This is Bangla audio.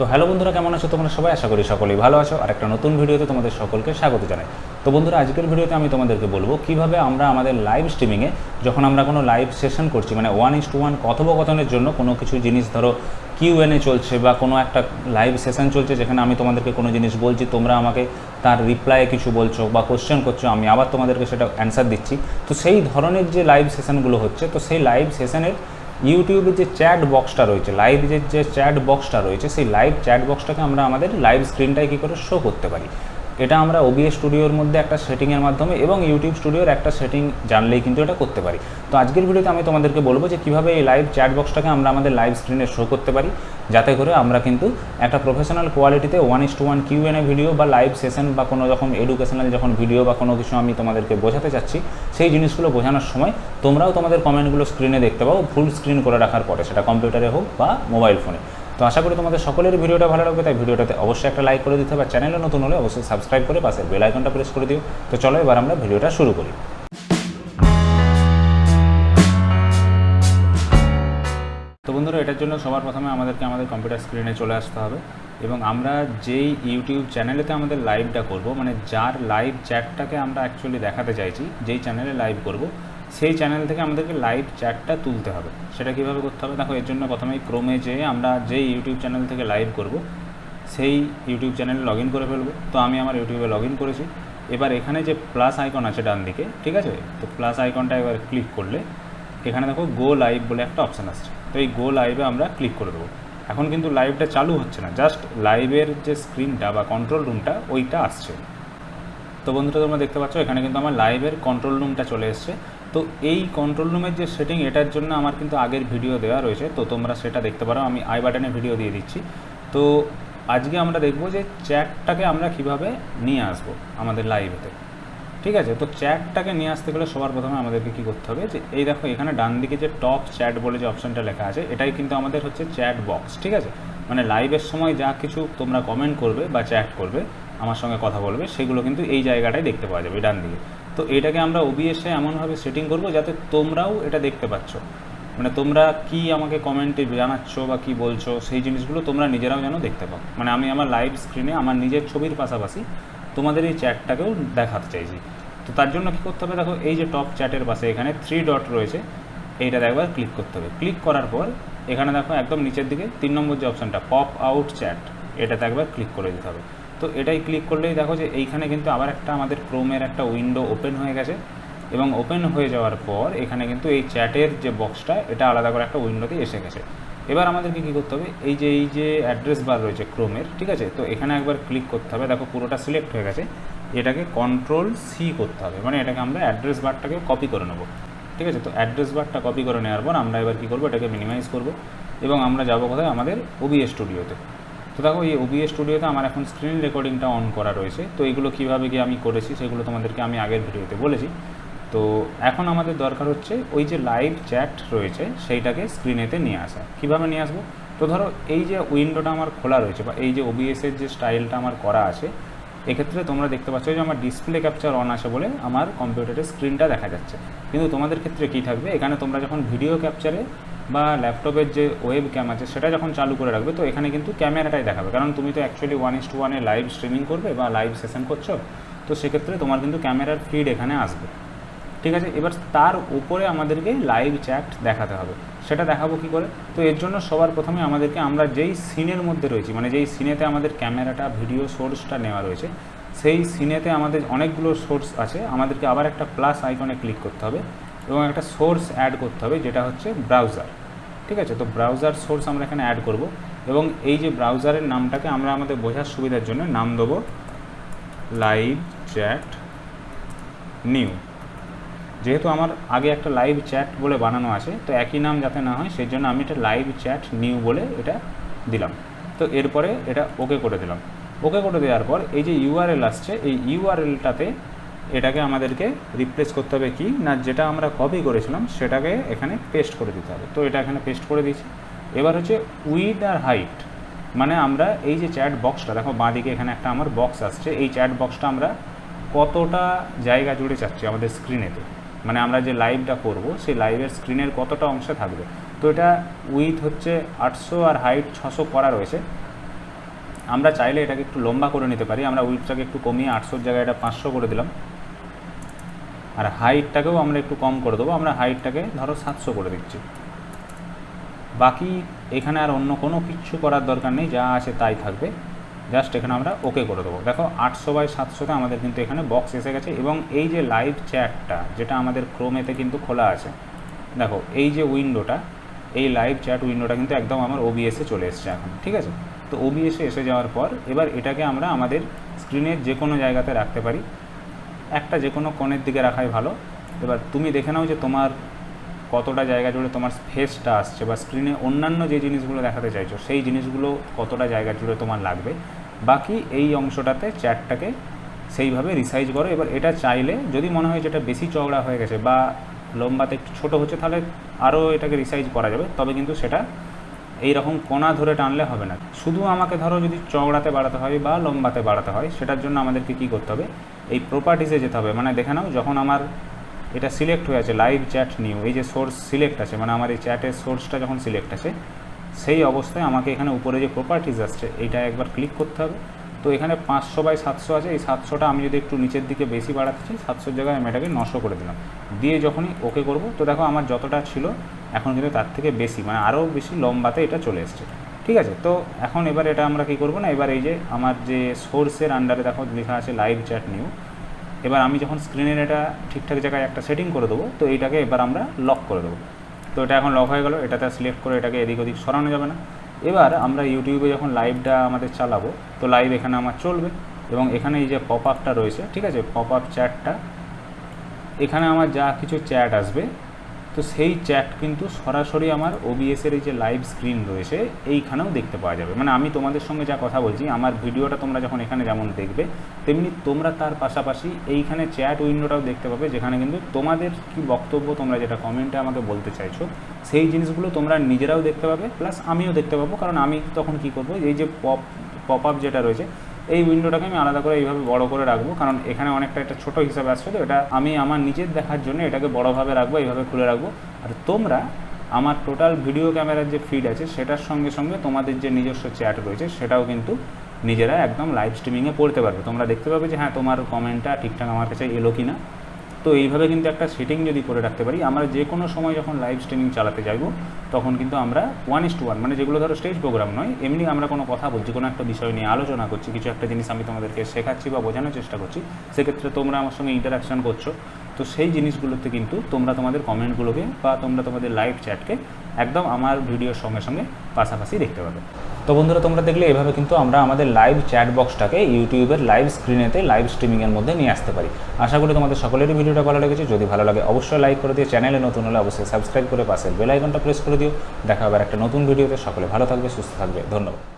তো হ্যালো বন্ধুরা, কেমন আছো? তোমরা সবাই আশা করি সকলেই ভালো আছো। আর একটা নতুন ভিডিওতে তোমাদের সকলকে স্বাগত জানাই। তো বন্ধুরা, আজকের ভিডিওতে আমি তোমাদেরকে বলব কীভাবে আমরা আমাদের লাইভ স্ট্রিমিংয়ে যখন আমরা কোনো লাইভ সেশন করছি মানে ওয়ান ইস টু ওয়ান কথোপকথনের জন্য কোনো কিছু জিনিস, ধরো কিউএনএ চলছে বা কোনো একটা লাইভ সেশন চলছে, যেখানে আমি তোমাদেরকে কোনো জিনিস বলছি, তোমরা আমাকে তার রিপ্লাইয়ে কিছু বলছো বা কোশ্চেন করছ, আমি আবার তোমাদেরকে সেটা অ্যান্সার দিচ্ছি। তো সেই ধরনের যে লাইভ সেশনগুলো হচ্ছে, তো সেই লাইভ সেশনের ইউটিউবে যে চ্যাট বক্সটা রয়েছে লাইভ যে যে চ্যাট বক্সটা রয়েছে, সেই লাইভ চ্যাট বক্সটাকে আমরা আমাদের লাইভ স্ক্রিনটায় কী করে শো করতে পারি? এটা আমরা ওবিএস স্টুডিওর মধ্যে একটা সেটিংয়ের মাধ্যমে এবং ইউটিউব স্টুডিওর একটা সেটিং জানলেই কিন্তু এটা করতে পারি। তো আজকের ভিডিওতে আমি তোমাদেরকে বলব যে কীভাবে এই লাইভ চ্যাট বক্সটাকে আমরা আমাদের লাইভ স্ক্রিনে শো করতে পারি, যাতে করে আমরা কিন্তু একটা প্রফেশনাল কোয়ালিটিতে one is to one Q Q and A video বা লাইভ সেশন বা কোনো রকম এডুকেশনাল যখন ভিডিও বা কোনো কিছু আমি তোমাদেরকে বোঝাতে চাচ্ছি, সেই জিনিসগুলো বোঝানোর সময় তোমরাও তোমাদের কমেন্টগুলো স্ক্রিনে দেখতে পাও ফুল স্ক্রিন করে রাখার পরে, সেটা কম্পিউটারে হোক বা মোবাইল ফোনে তো আশা করি তোমাদের সকলের ভিডিওটা ভালো লাগবে, তাই ভিডিওটাতে অবশ্যই একটা লাইক করে দিতে হবে। চ্যানেলে নতুন হলে অবশ্যই সাবস্ক্রাইব করে পাশে বেল আইকনটা প্রেস করে দিও। তো চলো এবার আমরা ভিডিওটা শুরু করি। তো বন্ধুরা, এটার জন্য সবার প্রথমে আমাদেরকে আমাদের কম্পিউটার স্ক্রিনে চলে আসতে হবে এবং আমরা যেই ইউটিউব চ্যানেলেতে আমাদের লাইভটা করব মানে যার লাইভ চ্যাটটাকে আমরা অ্যাকচুয়ালি দেখাতে চাইছি, যেই চ্যানেলে লাইভ করব সেই চ্যানেল থেকে আমাদেরকে লাইভ চ্যাটটা তুলতে হবে। সেটা কীভাবে করতে হবে? দেখো, এর জন্য প্রথমেই ক্রোমে যেয়ে আমরা যেই ইউটিউব চ্যানেল থেকে লাইভ করব, সেই ইউটিউব চ্যানেলে লগ ইন করে ফেলব। তো আমি আমার ইউটিউবে লগ ইন করেছি। এবার এখানে যে প্লাস আইকন আছে ডান দিকে, ঠিক আছে? তো প্লাস আইকনটা এবার ক্লিক করলে, এখানে দেখো গো লাইভ বলে একটা অপশান আসছে। তো এই গো লাইভে আমরা ক্লিক করে দেবো। এখন কিন্তু লাইভটা চালু হচ্ছে না জাস্ট লাইভের যে স্ক্রিনটা বা কন্ট্রোল রুমটা ওইটা আসছে। তো বন্ধুরা, তোমরা দেখতে পাচ্ছ, এখানে কিন্তু আমার লাইভের কন্ট্রোল রুমটা চলে এসছে। তো এই কন্ট্রোল রুমের যে সেটিং এটার জন্য আমার কিন্তু আগের ভিডিও দেওয়া রয়েছে। তো তোমরা সেটা দেখতে পারো, আমি আই বাটনে ভিডিও দিয়ে দিচ্ছি। তো আজকে আমরা দেখব যে চ্যাটটাকে আমরা কীভাবে নিয়ে আসব আমাদের লাইভেতে ঠিক আছে? তো চ্যাটটাকে নিয়ে আসতে গেলে সবার প্রথমে আমাদেরকে কী করতে হবে যে, এই দেখো, এখানে ডান দিকে যে টপ চ্যাট বলে যে অপশানটা লেখা আছে, এটাই কিন্তু আমাদের হচ্ছে চ্যাট বক্স ঠিক আছে? মানে লাইভের সময় যা কিছু তোমরা কমেন্ট করবে বা চ্যাট করবে আমার সঙ্গে কথা বলবে, সেগুলো কিন্তু এই জায়গাটায় দেখতে পাওয়া যাবে ডান দিকে। তো এটাকে আমরা ওবিএসে এমনভাবে সেটিং করব যাতে তোমরাও এটা দেখতে পাচ্ছ। মানে তোমরা কি আমাকে কমেন্টে জানাচ্ছ বা কি বলছো, সেই জিনিসগুলো তোমরা নিজেরাও যেন দেখতে পাও। মানে আমি আমার লাইভ স্ক্রিনে আমার নিজের ছবির পাশাপাশি তোমাদের এই চ্যাটটাকেও দেখাতে চাইছি। তো তার জন্য কী করতে হবে, দেখো এই যে টপ চ্যাটের পাশে এখানে থ্রি ডট রয়েছে, এইটাতে একবার ক্লিক করতে হবে। ক্লিক করার পর এখানে দেখো একদম নিচের দিকে তিন নম্বর যে অপশানটা পপ আউট চ্যাট এটাতে একবার ক্লিক করে দিতে হবে। তো এটাই ক্লিক করলেই দেখো যে এইখানে কিন্তু আবার একটা আমাদের ক্রোমের একটা উইন্ডো ওপেন হয়ে গেছে এবং ওপেন হয়ে যাওয়ার পর এখানে কিন্তু এই চ্যাটের যে বক্সটা এটা আলাদা করে একটা উইন্ডোতে এসে গেছে। এবার আমাদেরকে কী করতে হবে? এই যে এই যে অ্যাড্রেস বার রয়েছে ক্রোমের ঠিক আছে? তো এখানে একবার ক্লিক করতে হবে। দেখো পুরোটা সিলেক্ট হয়ে গেছে। এটাকে কন্ট্রোল সি করতে হবে। মানে এটাকে আমরা অ্যাড্রেস বারটাকে কপি করে নেব। ঠিক আছে? তো অ্যাড্রেস বারটা কপি করে নেওয়ার পর আমরা এবার কী করব? এটাকে মিনিমাইজ করব। এবং আমরা যাব কোথায়? আমাদের ওবিএস স্টুডিওতে তো দেখো, এই ওবিএস স্টুডিওতে আমার এখন স্ক্রিন রেকর্ডিংটা অন করা রয়েছে। তো এগুলো কীভাবে গিয়ে আমি করেছি সেগুলো তোমাদেরকে আমি আগের ভিডিওতে বলেছি। তো এখন আমাদের দরকার হচ্ছে ওই যে লাইভ চ্যাট রয়েছে, সেইটাকে স্ক্রিনেতে নিয়ে আসা। কীভাবে নিয়ে আসব? তো ধরো, এই যে উইন্ডোটা আমার খোলা রয়েছে বা এই যে ওবিএসের যে স্টাইলটা আমার করা আছে, এক্ষেত্রে তোমরা দেখতে পাচ্ছ যে আমার ডিসপ্লে ক্যাপচার অন আছে বলে আমার কম্পিউটারের স্ক্রিনটা দেখা যাচ্ছে। কিন্তু তোমাদের ক্ষেত্রে কী থাকবে? এখানে তোমরা যখন ভিডিও ক্যাপচারে বা ল্যাপটপের যে ওয়েব ক্যাম আছে, সেটা যখন চালু করে রাখবে, তো এখানে কিন্তু ক্যামেরাটাই দেখাবে। কারণ তুমি তো অ্যাকচুয়ালি ওয়ান ইস টু ওয়ানে লাইভ স্ট্রিমিং করবে বা লাইভ সেশন করছ, তো সেক্ষেত্রে তোমার কিন্তু ক্যামেরার ফিড এখানে আসবে। ঠিক আছে? এবার তার উপরে আমাদেরকে লাইভ চ্যাট দেখাতে হবে। সেটা দেখাবো কী করে? তো এর জন্য সবার প্রথমে আমাদেরকে আমরা যেই সিনের মধ্যে রয়েছি মানে যেই সিনেতে আমাদের ক্যামেরাটা ভিডিও সোর্সটা নেওয়া রয়েছে, সেই সিনেতে আমাদের অনেকগুলো সোর্স আছে। আমাদেরকে আবার একটা প্লাস আইকনে ক্লিক করতে হবে। এবং একটা সোর্স অ্যাড করতে হবে, যেটা হচ্ছে ব্রাউজার ঠিক আছে? তো ব্রাউজার সোর্স আমরা এখানে অ্যাড করব এবং এই যে ব্রাউজারের নামটাকে আমরা আমাদের বোঝার সুবিধার জন্য নাম দেবো লাইভ চ্যাট নিউ যেহেতু আমার আগে একটা লাইভ চ্যাট বলে বানানো আছে, তো একই নাম যাতে না হয়, সেই জন্য আমি এটা লাইভ চ্যাট নিউ বলে এটা দিলাম। তো এরপরে এটা ওকে করে দিলাম। ওকে করে দেওয়ার পর এই যে ইউআরএল আসছে, এই ইউআরএলটাতে এটাকে আমাদেরকে রিপ্লেস করতে হবে কি? না, যেটা আমরা কপি করেছিলাম, সেটাকে এখানে পেস্ট করে দিতে হবে। তো এটা এখানে পেস্ট করে দিয়েছি। এবার হচ্ছে উইথ আর হাইট মানে আমরা এই যে চ্যাট বক্সটা দেখো বাঁদিকে এখানে একটা আমার বক্স আসছে। এই চ্যাট বক্সটা আমরা কতটা জায়গা জুড়ে চাচ্ছি আমাদের স্ক্রিনেতে মানে আমরা যে লাইভটা করব, সেই লাইভের স্ক্রিনের কতটা অংশে থাকবে? তো এটা উইথ হচ্ছে আটশো আর হাইট ছশো করা রয়েছে। আমরা চাইলে এটাকে একটু লম্বা করে নিতে পারি। আমরা উইথটাকে একটু কমিয়ে আটশোর জায়গায় এটা পাঁচশো করে দিলাম। আর হাইটটাকেও আমরা একটু কম করে দেবো। আমরা হাইটটাকে ধরো সাতশো করে দিচ্ছি। বাকি এখানে আর অন্য কোনো কিচ্ছু করার দরকার নেই, যা আছে তাই থাকবে। জাস্ট এখানে আমরা ওকে করে দেবো। দেখো, আটশো বাই সাতশোতে আমাদের কিন্তু এখানে বক্স এসে গেছে এবং এই যে লাইভ চ্যাটটা যেটা আমাদের ক্রোমেতে কিন্তু খোলা আছে, দেখো, এই যে উইন্ডোটা এই লাইভ চ্যাট উইন্ডোটা কিন্তু একদম আমার ওবিএসে চলে এসছে এখন, ঠিক আছে? তো ওবিএসে এসে যাওয়ার পর এবার এটাকে আমরা আমাদের স্ক্রিনের যে কোনো জায়গাতে রাখতে পারি। একটা যে কোনো কোণের দিকে রাখাই ভালো। এবার তুমি দেখে নাও যে তোমার কতটা জায়গা জুড়ে তোমার ফেসটা আসছে বা স্ক্রিনে অন্যান্য যে জিনিসগুলো দেখাতে চাইছো, সেই জিনিসগুলো কতটা জায়গা জুড়ে তোমার লাগবে। বাকি এই অংশটাতে চ্যাটটাকে সেইভাবে রিসাইজ করো। এবার এটা চাইলে যদি মনে হয় যেটা বেশি চওড়া হয়ে গেছে বা লম্বাতে একটু ছোটো হচ্ছে, তাহলে আরও এটাকে রিসাইজ করা যাবে। তবে কিন্তু সেটা এই রকম কোনা ধরে টানলে হবে না। শুধু আমাকে ধরো যদি চওড়াতে বাড়াতে হয় বা লম্বাতে বাড়াতে হয়, সেটার জন্য আমাদেরকে কী করতে হবে? এই প্রপার্টিসে যেতে হবে। মানে দেখে নাও, যখন আমার এটা সিলেক্ট হয়ে আছে লাইভ চ্যাট নিউ এই যে সোর্স সিলেক্ট আছে মানে আমার এই চ্যাটের সোর্সটা যখন সিলেক্ট আছে, সেই অবস্থায় আমাকে এখানে উপরে যে প্রপার্টিস আসছে এইটা একবার ক্লিক করতে হবে। তো এখানে পাঁচশো বাই সাতশো আছে। এই সাতশোটা আমি যদি একটু নিচের দিকে বেশি বাড়াতে চাই, সাতশোর জায়গায় আমি এটাকে নশো করে দিলাম। দিয়ে যখনই ওকে করব, তো দেখো আমার যতটা ছিল, এখন কিন্তু তার থেকে বেশি মানে আরও বেশি লম্বাতে এটা চলে এসছে। ঠিক আছে? তো এখন এবার এটা আমরা কী করব না, এবার এই যে আমার যে সোর্সের আন্ডারে দেখো লেখা আছে লাইভ চ্যাট নিউ এবার আমি যখন স্ক্রিনের এটা ঠিকঠাক জায়গায় একটা সেটিং করে দেবো, তো এইটাকে এবার আমরা লক করে দেবো। তো এটা এখন লক হয়ে গেলো, এটাতে সিলেক্ট করে এটাকে এদিক ওদিক সরানো যাবে না। এবার আমরা ইউটিউবে যখন লাইভটা আমাদের চালাবো, তো লাইভ এখানে আমার চলবে এবং এখানে এই যে পপ আপটা রয়েছে, ঠিক আছে? পপ আপ চ্যাটটা এখানে আমার যা কিছু চ্যাট আসবে তো সেই চ্যাট কিন্তু সরাসরি আমার ওবিএসের এই যে লাইভ স্ক্রিন রয়েছে, এইখানেও দেখতে পাওয়া যাবে। মানে আমি তোমাদের সঙ্গে যা কথা বলছি, আমার ভিডিওটা তোমরা যখন এখানে যেমন দেখবে, তেমনি তোমরা তার পাশাপাশি এইখানে চ্যাট উইন্ডোটাও দেখতে পাবে, যেখানে কিন্তু তোমাদের কি বক্তব্য, তোমরা যেটা কমেন্টে আমাকে বলতে চাইছো, সেই জিনিসগুলো তোমরা নিজেরাও দেখতে পাবে প্লাস আমিও দেখতে পাবো। কারণ আমি তখন কি করব, এই যে পপ পপ আপ যেটা রয়েছে এই উইন্ডোটাকে আমি আলাদা করে এইভাবে বড় করে রাখব, কারণ এখানে অনেকটা একটা ছোট হিসাবে আসছে তো এটা আমি আমার নিজের দেখার জন্য এটাকে বড়োভাবে রাখব, এইভাবে খুলে রাখব। আর তোমরা আমার টোটাল ভিডিও ক্যামেরার যে ফিড আছে, সেটার সঙ্গে সঙ্গে তোমাদের যে নিজস্ব চ্যাট রয়েছে, সেটাও কিন্তু নিজেরা একদম লাইভ স্ট্রিমিংয়ে পড়তে পারবে। তোমরা দেখতে পাবে যে হ্যাঁ তোমার কমেন্টটা ঠিকঠাক আমার কাছে এলো কি না তো এইভাবে কিন্তু একটা সেটিং যদি করে রাখতে পারি, আমরা যে কোনো সময় যখন লাইভ স্ট্রিমিং চালাতে যাইব, তখন কিন্তু আমরা ওয়ান ইস টু ওয়ান মানে যেগুলো ধরো স্টেজ প্রোগ্রাম নয়, এমনি আমরা কোনো কথা বলছি, কোনো একটা বিষয় নিয়ে আলোচনা করছি, কিছু একটা জিনিস আমি তোমাদেরকে শেখাচ্ছি বা বোঝানোর চেষ্টা করছি, সেক্ষেত্রে তোমরা আমার সঙ্গে ইন্টারাকশান করছ। তো সেই জিনিসগুলোতে কিন্তু তোমরা তোমাদের কমেন্টগুলোকে বা তোমরা তোমাদের লাইভ চ্যাটকে একদম আমার ভিডিওর সঙ্গে সঙ্গে পাশাপাশি দেখতে পাবে। তো বন্ধুরা, তোমরা দেখলে এভাবে কিন্তু আমরা আমাদের লাইভ চ্যাট বক্সটাকে ইউটিউবের লাইভ স্ক্রিনেতে লাইভ স্ট্রিমিংয়ের মধ্যে নিয়ে আসতে পারি। আশা করি তোমাদের সকলেরই ভিডিওটা ভালো লেগেছে। যদি ভালো লাগে, অবশ্যই লাইক করে দিও। চ্যানেলে নতুন হলে অবশ্যই সাবস্ক্রাইব করে পাশের বেল আইকনটা প্রেস করে দিও। দেখা হবে একটা নতুন ভিডিওতে সকলে ভালো থাকবে, সুস্থ থাকবে। ধন্যবাদ।